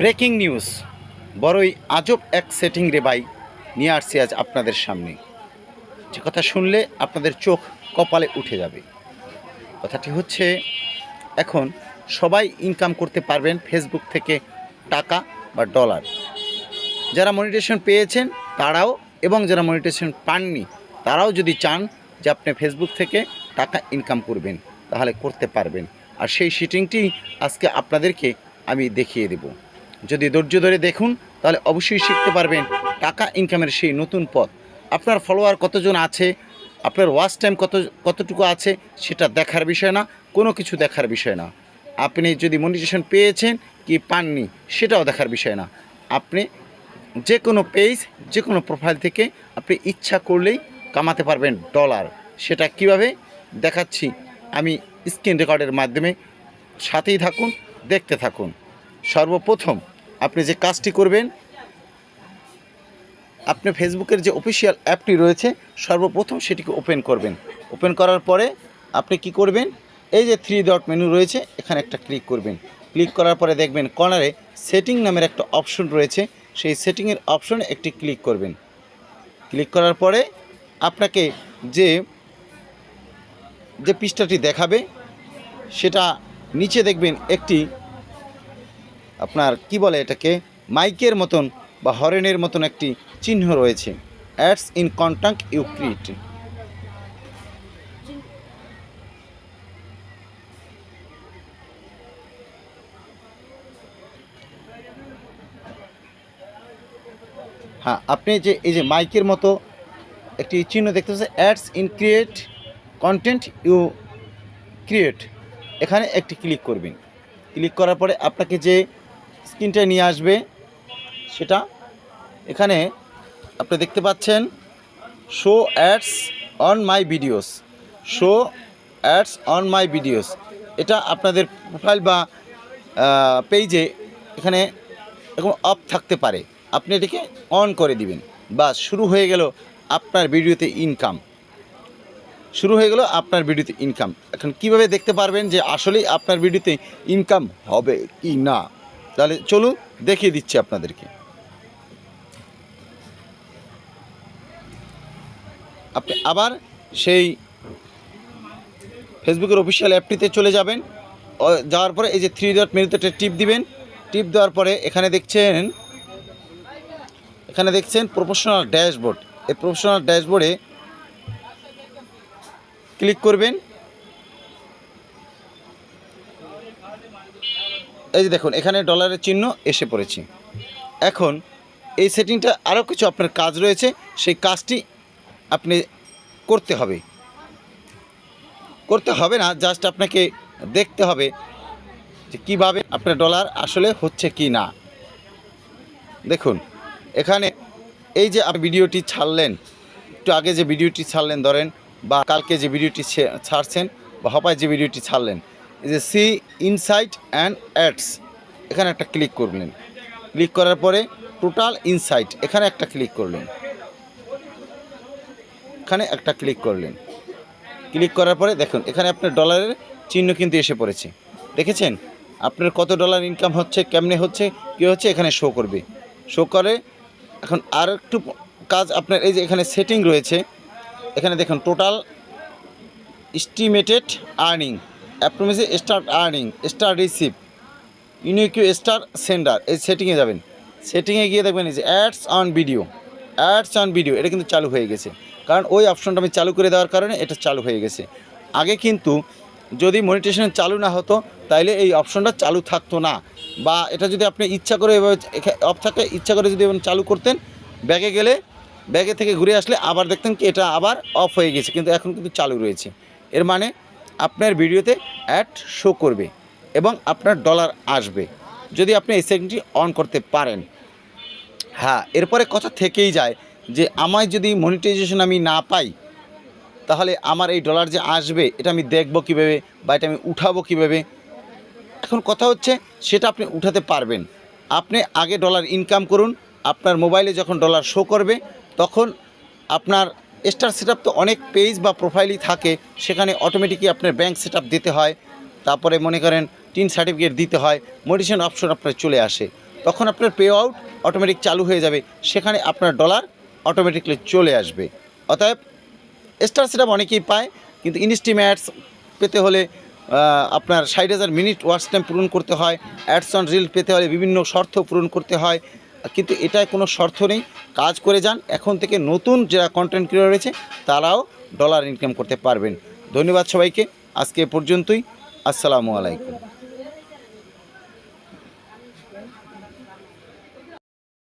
Breaking news. বড়ই আজব এক সেটিং রে ভাই, নিয়ে আসছি আজ আপনাদের সামনে। যে কথা শুনলে আপনাদের চোখ কপালে উঠে যাবে। কথাটি হচ্ছে, এখন সবাই ইনকাম করতে পারবেন ফেসবুক থেকে টাকা বা ডলার যারা মনিটেশন পেয়েছেন, তারাও এবং যারা মনিটেশন পাননি, তারাও যদি চান যে আপনি ফেসবুক থেকে টাকা ইনকাম করবেন, তাহলে করতে পারবেন। আর সেই শিটিংটি আজকে আপনাদেরকে আমি দেখিয়ে দেব। যদি ধৈর্য ধরে দেখুন, তাহলে অবশ্যই শিখতে পারবেন টাকা ইনকামের সেই নতুন পথ। আপনার ফলোয়ার কতজন আছে? আপনার ওয়াচ টাইম কত, কতটুকু আছে? সেটা দেখার বিষয় না, কোনো কিছু দেখার বিষয় না। আপনি যদি মনিটেশন পেয়েছেন কি পাননি, সেটাও দেখার বিষয় না। আপনি যে কোনো পেজ যে কোনো প্রোফাইল থেকে আপনি ইচ্ছা করলেই কামাতে পারবেন ডলার সেটা কীভাবে? দেখাচ্ছি। আমি স্ক্রিন রেকর্ডের মাধ্যমে সাথেই থাকুন, দেখতে থাকুন। সর্বপ্রথম আপনি যে কাজটি করবেন, আপনি ফেসবুকের যে অফিসিয়াল অ্যাপটি রয়েছে, সর্বপ্রথম সেটিকে ওপেন করবেন। ওপেন করার পরে আপনি কি করবেন? এই যে থ্রি ডট মেনু রয়েছে, এখানে একটা ক্লিক করবেন। ক্লিক করার পরে দেখবেন কর্নারে সেটিং নামের একটা অপশন রয়েছে, সেই সেটিংয়ের অপশনে একটি ক্লিক করবেন। ক্লিক করার পরে আপনাকে যে যে পৃষ্ঠাটি দেখাবে, সেটা নিচে দেখবেন একটি আপনার কি বলে এটাকে? মাইকের মতন বা হরেনের মতন একটি চিহ্ন রয়েছে। Ads in contact you create হ্যাঁ আপনি যে, এই যে মাইকের মতো একটি চিহ্ন দেখতে পাচ্ছেন ads in create content you create এখানে একটি ক্লিক করবেন। ক্লিক করার পরে আপনাকে যে স্ক্রিনটায় নিয়ে আসবে। সেটা এখানে আপনি দেখতে পাচ্ছেন show ads on my videos show ads on my videos এটা আপনাদের প্রোফাইল বা পেজে এখানে এরকম অফ থাকতে পারে। আপনি এটিকে অন করে দিবেন। বা শুরু হয়ে গেল আপনার ভিডিওতে ইনকাম শুরু হয়ে গেল আপনার ভিডিওতে ইনকাম এখন কীভাবে দেখতে পারবেন যে আসলেই আপনার ভিডিওতে ইনকাম হবে কি না? তাহলে চলুন, দেখিয়ে দিচ্ছি আপনাদেরকে। আপনি আবার সেই ফেসবুকের অফিসিয়াল অ্যাপটিতে চলে যাবেন। যাওয়ার পরে এই যে থ্রি ডট মেনুতে একটা টিপ দিবেন। টিপ দেওয়ার পরে এখানে দেখছেন এখানে দেখছেন প্রফেশনাল ড্যাশবোর্ড এই প্রফেশনাল ড্যাশবোর্ডে ক্লিক করবেন। এই যে দেখুন, এখানে ডলারের চিহ্ন এসে পড়েছে। এখন এই সেটিংটা আরও কিছু আপনার কাজ রয়েছে, সেই কাজটি আপনি করতে হবে। করতে হবে না জাস্ট আপনাকে দেখতে হবে যে কীভাবে আপনার ডলার আসলে হচ্ছে কি না। দেখুন, এখানে এই যে ভিডিওটি ছাড়লেন, একটু আগে যে ভিডিওটি ছাড়লেন ধরেন, বা কালকে যে ভিডিওটি ছাড়ছেন, বা হপায় যে ভিডিওটি ছাড়লেন এই যে সি, ইনসাইট অ্যান্ড অ্যাডস। এখানে একটা ক্লিক করলেন। ক্লিক করার পরে টোটাল ইনসাইট, এখানে একটা ক্লিক করলেন। এখানে একটা ক্লিক করলেন। ক্লিক করার পরে দেখুন, এখানে আপনার ডলারের চিহ্ন কিন্তু এসে পড়েছে। দেখেছেন? আপনার কত ডলার ইনকাম হচ্ছে, কেমনে হচ্ছে, কী হচ্ছে, এখানে শো করবে। শো করে, এখন আর একটু কাজ আপনার, এই যে এখানে সেটিং রয়েছে, এখানে দেখুন total estimated earning অ্যাপ্রোমিসে start earning, star receive, unique star sender, এই সেটিংয়ে যাবেন। সেটিংয়ে গিয়ে দেখবেন এই যে ads on video, ads on video, এটা কিন্তু চালু হয়ে গেছে। কারণ ওই অপশনটা আমি চালু করে দেওয়ার কারণে এটা চালু হয়ে গেছে। আগে কিন্তু যদি মনিটেশন চালু না হতো, তাইলে এই অপশনটা চালু থাকতো না। বা এটা যদি আপনি ইচ্ছা করে এভাবে অফ থাকে, ইচ্ছা করে যদি চালু করতেন, ব্যাগে গেলে, ব্যাগে থেকে ঘুরে আসলে আবার দেখতেন কি এটা আবার অফ হয়ে গেছে, কিন্তু এখন কিন্তু চালু রয়েছে। এর মানে আপনার ভিডিওতে অ্যাড শো করবে এবং আপনার ডলার আসবে যদি আপনি এই সেটিংটি অন করতে পারেন। হ্যাঁ এরপরে কথা থেকেই যায় যে আমায় যদি মনিটাইজেশন আমি না পাই, তাহলে আমার এই ডলার যে আসবে, এটা আমি দেখব কীভাবে বা এটা আমি উঠাবো কীভাবে? এখন কথা হচ্ছে সেটা আপনি উঠাতে পারবেন। আপনি আগে ডলার ইনকাম করুন, আপনার মোবাইলে যখন ডলার শো করবে, তখন আপনার স্টার সেট তো অনেক পেজ বা প্রোফাইলই থাকে, সেখানে অটোমেটিকই আপনার ব্যাংক সেট দিতে হয়, তারপরে মনে করেন টিন সার্টিফিকেট দিতে হয় মোটিশন অপশন আপনার চলে আসে। তখন আপনার পে আউট অটোমেটিক চালু হয়ে যাবে, সেখানে আপনার ডলার অটোমেটিকলি চলে আসবে। অতএব স্টার সেটআপ অনেকেই পায়, কিন্তু ইনস্টিম্যাটস পেতে হলে আপনার ষাট হাজার মিনিট ওয়াচ টাইম পূরণ করতে হয় অ্যাডস অন রিল পেতে হলে বিভিন্ন শর্ত পূরণ করতে হয় কিন্তু এটায় কোনো শর্ত নেই। কাজ করে যান, এখন থেকে নতুন যারা কন্টেন্ট ক্রিয়েটর রয়েছে, তারাও ডলার ইনকাম করতে পারবেন। ধন্যবাদ সবাইকে, আজকে পর্যন্তই। আসসালামু আলাইকুম।